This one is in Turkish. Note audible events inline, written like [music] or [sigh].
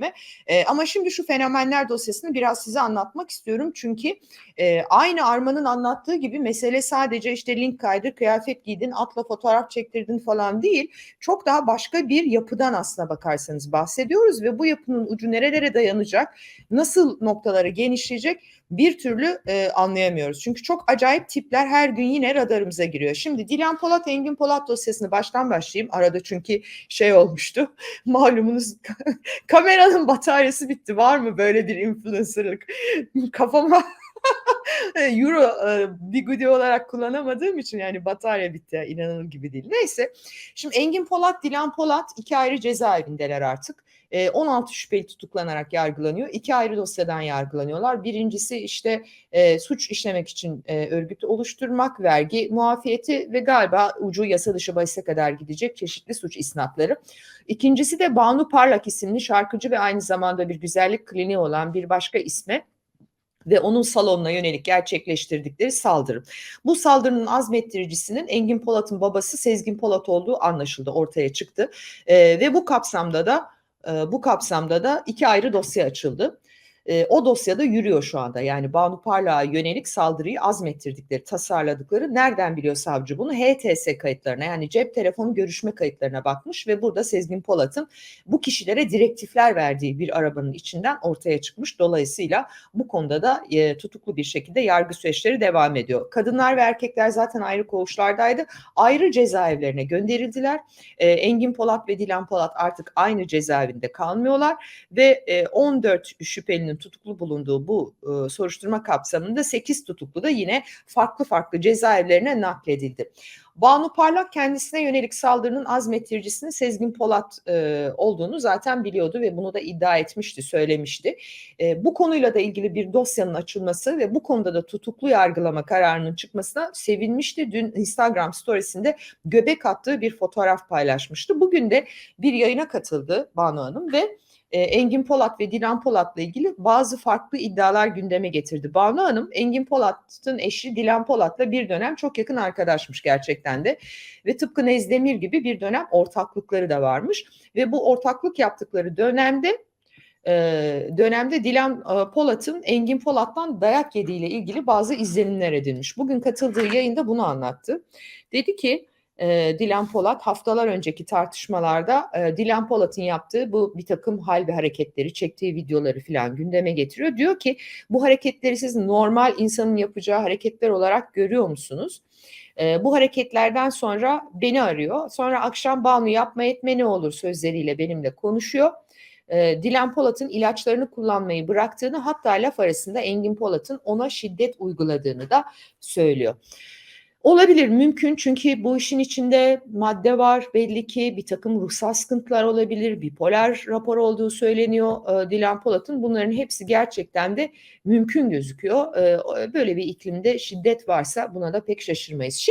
etme. E, ama şimdi şu fenomenler dosyasını biraz size anlatmak istiyorum. Çünkü e, aynı Arman'ın anlattığı gibi mesele sadece işte link kaydır, kıyafet giydin, atla fotoğraf çektirdin falan değil. Çok daha başka bir yapıdan aslına bakarsanız bahsediyoruz ve bu yapının ucu nerelere dayanacak, nasıl noktaları genişleyecek bir türlü e, anlayamıyoruz. Çünkü çok acayip tipler her gün yine radarımıza giriyor. Şimdi Dilan Polat, Engin Polat dosyasını baştan başlayayım. Arada çünkü şey olmuştu. [laughs] Malumunuz kameranın [laughs] bataryası bitti. Var mı böyle bir influencerlık? [laughs] Kafama [laughs] Euro e, video olarak kullanamadığım için yani batarya bitti. inanılır gibi değil. Neyse. Şimdi Engin Polat, Dilan Polat iki ayrı cezaevindeler artık. 16 şüpheli tutuklanarak yargılanıyor. İki ayrı dosyadan yargılanıyorlar. Birincisi işte e, suç işlemek için e, örgüt oluşturmak, vergi muafiyeti ve galiba ucu yasa dışı bahise kadar gidecek çeşitli suç isnatları. İkincisi de Banu Parlak isimli şarkıcı ve aynı zamanda bir güzellik kliniği olan bir başka isme ve onun salonuna yönelik gerçekleştirdikleri saldırı. Bu saldırının azmettiricisinin Engin Polat'ın babası Sezgin Polat olduğu anlaşıldı, ortaya çıktı. E, ve bu kapsamda da e, bu kapsamda da iki ayrı dosya açıldı. E, o dosyada yürüyor şu anda. Yani Banu Parlak'a yönelik saldırıyı azmettirdikleri, tasarladıkları nereden biliyor savcı bunu? HTS kayıtlarına yani cep telefonu görüşme kayıtlarına bakmış ve burada Sezgin Polat'ın bu kişilere direktifler verdiği bir arabanın içinden ortaya çıkmış. Dolayısıyla bu konuda da e, tutuklu bir şekilde yargı süreçleri devam ediyor. Kadınlar ve erkekler zaten ayrı koğuşlardaydı. Ayrı cezaevlerine gönderildiler. E, Engin Polat ve Dilan Polat artık aynı cezaevinde kalmıyorlar ve e, 14 şüphelinin tutuklu bulunduğu bu e, soruşturma kapsamında 8 tutuklu da yine farklı farklı cezaevlerine nakledildi. Banu Parlak kendisine yönelik saldırının azmettiricisinin Sezgin Polat e, olduğunu zaten biliyordu ve bunu da iddia etmişti, söylemişti. E, bu konuyla da ilgili bir dosyanın açılması ve bu konuda da tutuklu yargılama kararının çıkmasına sevinmişti. Dün Instagram storiesinde göbek attığı bir fotoğraf paylaşmıştı. Bugün de bir yayına katıldı Banu Hanım ve e, Engin Polat ve Dilan Polat'la ilgili bazı farklı iddialar gündeme getirdi. Banu Hanım Engin Polat'ın eşi Dilan Polat'la bir dönem çok yakın arkadaşmış gerçekten de ve tıpkı Nezdemir gibi bir dönem ortaklıkları da varmış ve bu ortaklık yaptıkları dönemde e, dönemde Dilan e, Polat'ın Engin Polat'tan dayak yediğiyle ilgili bazı izlenimler edilmiş. Bugün katıldığı yayında bunu anlattı. Dedi ki e, Dilan Polat haftalar önceki tartışmalarda e, Dilan Polat'ın yaptığı bu bir takım hal ve hareketleri, çektiği videoları filan gündeme getiriyor. Diyor ki bu hareketleri siz normal insanın yapacağı hareketler olarak görüyor musunuz? E, bu hareketlerden sonra beni arıyor. Sonra akşam Banu yapma etme ne olur sözleriyle benimle konuşuyor. E, Dilan Polat'ın ilaçlarını kullanmayı bıraktığını hatta laf arasında Engin Polat'ın ona şiddet uyguladığını da söylüyor. Olabilir, mümkün çünkü bu işin içinde madde var belli ki bir takım ruhsal sıkıntılar olabilir, bipolar rapor olduğu söyleniyor e, Dilan Polat'ın. Bunların hepsi gerçekten de mümkün gözüküyor. E, böyle bir iklimde şiddet varsa buna da pek şaşırmayız. Şimdi